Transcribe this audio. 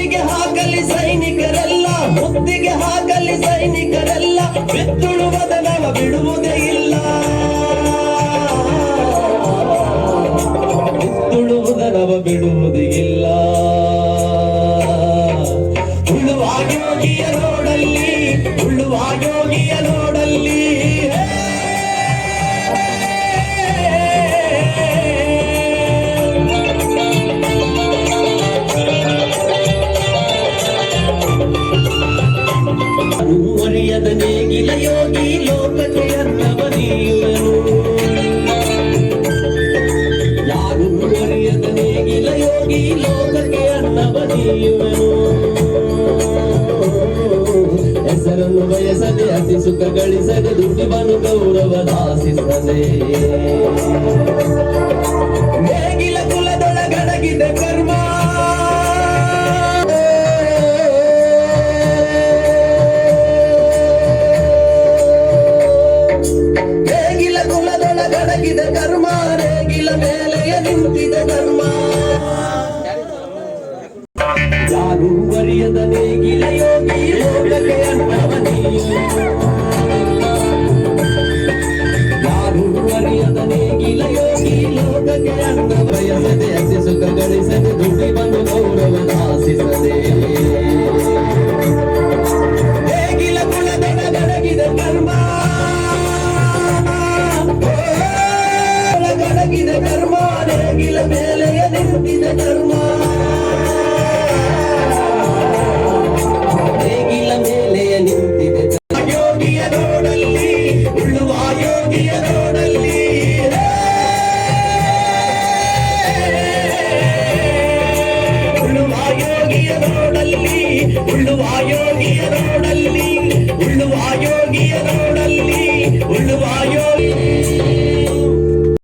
ಮುತ್ತಿಗೆ ಹಾಕಲಿ ಸೈನಿಕರೆಲ್ಲ, ಮುತ್ತಿಗೆ ಹಾಕಲಿ ಸೈನಿಕರೆಲ್ಲ, ಬಿತ್ತುಳುವದ ನವ ಬಿಡುವುದೇ ಇಲ್ಲ. ಬಿತ್ತುಳುವುದ ನವ ಬಿಡುವುದೇ ಇಲ್ಲ. ಉಳುವ ಯೋಗಿಯ ನೋಡಲ್ಲಿ ಉಳುವ ಯೋಗಿಯ ನೋಡಲ್ಲಿ ನೇಗಿಲ ಲೋಕಕ್ಕೆ ಅನ್ನವ ಅನ್ನವನೀಯುವನು ಹೆಸರನ್ನು ಬಯಸದೆ, ಅತಿ ಸುಖ ಗಳಿಸದೆ, ದುಡ್ಡಿಬನು ಗೌರವ ದಾಸಿಸದೆ. ನೇಗಿಲ ಕುಲದೊಳಗಡಗಿದೆ ಕರ್ಮ. ನೇಗಿಲ ಕುಲದೊಳಗಡಗಿದ ಕರ್ಮ. ನೇಗಿಲ ಮೇಲೆಯ ನಿಂತಿದ ಧರ್ಮ ಲೋಕಕ್ಕೆ ಅನ್ನ ಬಯಸದೆ ಅತಿ ಸುಖ ಗಳಿಸದೆ ದುಡ್ಡಿ ಬಂದು ಗೌರವ ಆಶಿಸದೆ ನೇಗಿಲ ಕುಲದೊಡ ಗಡಗಿದ ಕರ್ಮ ಗಡಗಿದ ಕರ್ಮ ನೇಗಿಲ ಮೇಲೆಯ ನಿಂತಿದ ಕರ್ಮ ನೋಡಲ್ಲಿ